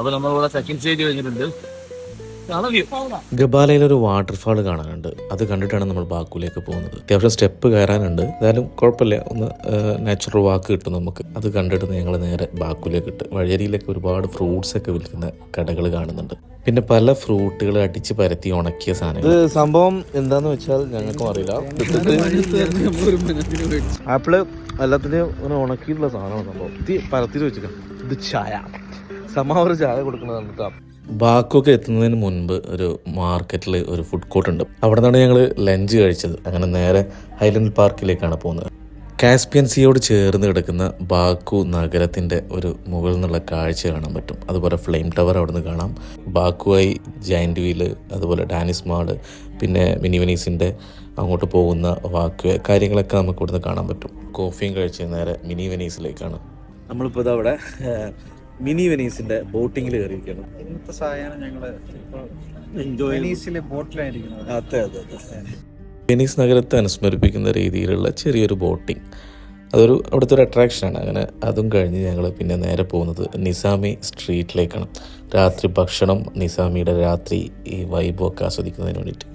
അപ്പൊ നമ്മളിവിടെ second stage കഴിഞ്ഞിട്ടുണ്ട്. ഗബാലയിൽ ഒരു വാട്ടർഫാൾ കാണാനുണ്ട്. അത് കണ്ടിട്ടാണ് നമ്മൾ ബാക്കുലേക്ക് പോകുന്നത്. അത്യാവശ്യം സ്റ്റെപ്പ് കയറാനുണ്ട്. എന്തായാലും കുഴപ്പമില്ല. ഒന്ന് നാച്ചുറൽ വാക്ക് കിട്ടും നമുക്ക്. അത് കണ്ടിട്ട് ഞങ്ങൾ നേരെ ബാക്കുലേക്ക് ഇട്ട് വഴിയരിയിലൊക്കെ ഒരുപാട് ഫ്രൂട്ട്സ് ഒക്കെ വിൽക്കുന്ന കടകൾ കാണുന്നുണ്ട്. പിന്നെ പല ഫ്രൂട്ടുകൾ അടിച്ച് പരത്തി ഉണക്കിയ സാധനം ഇത് സംഭവം എന്താന്ന് വെച്ചാൽ ഞങ്ങൾക്കും അറിയില്ല. ആപ്പിൾ എല്ലാത്തിന്റെയും ഇങ്ങനെ ഉണക്കിയിട്ടുള്ള സാധനമാണ് സംഭവം. ഇത് പരത്തിട്ട് വെച്ചിരിക്കാം ഇത് ചായ. സമാ ഒരു ചായ കൊടുക്കുന്നതാണ് കേട്ടോ ബാക്കൊക്കെ എത്തുന്നതിന് മുൻപ് ഒരു മാർക്കറ്റിൽ ഒരു ഫുഡ് കോർട്ട് ഉണ്ട്. അവിടെ നിന്നാണ് ഞങ്ങൾ ലഞ്ച് കഴിച്ചത്. അങ്ങനെ നേരെ ഹൈലൻഡ് പാർക്കിലേക്കാണ് പോകുന്നത്. കാസ്പിയൻ സിയോട് ചേർന്ന് കിടക്കുന്ന ബാക്കു നഗരത്തിന്റെ ഒരു മുകളിൽ നിന്നുള്ള കാഴ്ച കാണാൻ പറ്റും. അതുപോലെ ഫ്ലെയിം ടവർ അവിടെ നിന്ന് കാണാം. ബാക്കുവായി ജയന്റ് വീൽ അതുപോലെ ഡാനിസ് മാൾ പിന്നെ മിനി വെനീസിന്റെ അങ്ങോട്ട് പോകുന്ന വാക്ക് കാര്യങ്ങളൊക്കെ നമുക്ക് ഇവിടുന്ന് കാണാൻ പറ്റും. കോഫിയും കഴിച്ച് നേരെ മിനി വെനീസിലേക്കാണ് നമ്മളിപ്പോൾ ഇതവിടെ മിനി വെനീസിന്റെ ബോട്ടിങ്ങിൽ കയറിയിരിക്കണം ഇന്നത്തെ ഞങ്ങൾ വെനീസിലെ ബോട്ടിലായിരിക്കുന്നത്? അതെ അതെ അതെ. വെനീസ് നഗരത്തെ അനുസ്മരിപ്പിക്കുന്ന രീതിയിലുള്ള ചെറിയൊരു ബോട്ടിംഗ് അതൊരു അവിടുത്തെ ഒരു അട്രാക്ഷനാണ് അങ്ങനെ അതും കഴിഞ്ഞ് ഞങ്ങൾ പിന്നെ നേരെ പോകുന്നത് നിസാമി സ്ട്രീറ്റിലേക്കാണ് രാത്രി ഭക്ഷണം നിസാമിയുടെ രാത്രി ഈ വൈബൊക്കെ ആസ്വദിക്കുന്നതിന് വേണ്ടിയിട്ട്.